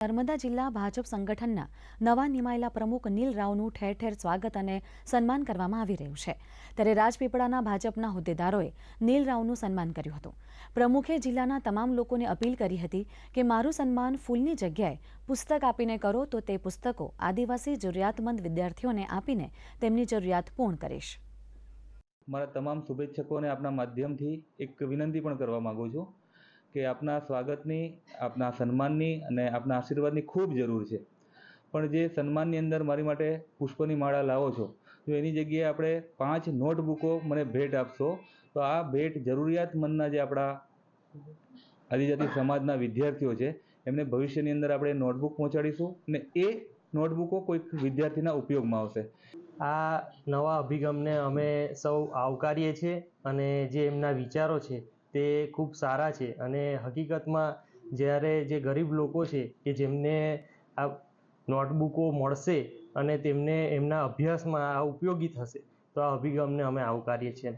નર્મદા જિલ્લા ભાજપ સંગઠનના નવા નિમાયેલા પ્રમુખ નીલ રાવનું ઠેર ઠેર સ્વાગત અને સન્માન કરવામાં આવી રહ્યું છે. ત્યારે રાજપીપળાના ભાજપના હોદ્દેદારોએ નીલ રાવનું સન્માન કર્યું હતું. પ્રમુખે જિલ્લાના તમામ લોકોને અપીલ કરી હતી કે મારું સન્માન ફૂલની જગ્યાએ પુસ્તક આપીને કરો તો તે પુસ્તકો આદિવાસી જરૂરિયાતમંદ વિદ્યાર્થીઓને આપીને તેમની જરૂરિયાત પૂર્ણ કરીશ. મારા તમામ શુભેચ્છકોને આપના માધ્યમથી એક વિનંતી પણ કરવા માગું છું. કે આપના સ્વાગતની, આપના સન્માનની અને આપના આશીર્વાદની ખૂબ જરૂર છે. પણ જે સન્માનની અંદર મારી માટે પુષ્પની માળા લાવો છો, તો એની જગ્યાએ આપણે પાંચ નોટબુકો મને ભેટ આપશો. તો આ ભેટ જરૂરિયાતમંદના જે આપણા આદિજાતિ સમાજના વિદ્યાર્થીઓ છે, એમને ભવિષ્યની અંદર આપણે નોટબુક પહોંચાડીશું અને એ નોટબુકો કોઈક વિદ્યાર્થીના ઉપયોગમાં આવશે. આ નવા અભિગમને અમે સૌ આવકારીએ છીએ અને જે એમના વિચારો છે તે ખૂબ સારા છે. અને હકીકતમાં જ્યારે જે ગરીબ લોકો છે કે જેમને આ નોટબુકો મળશે અને તેમને એમના અભ્યાસમાં આ ઉપયોગી થશે, તો આ અભિગમને અમે આવકારીએ છીએ.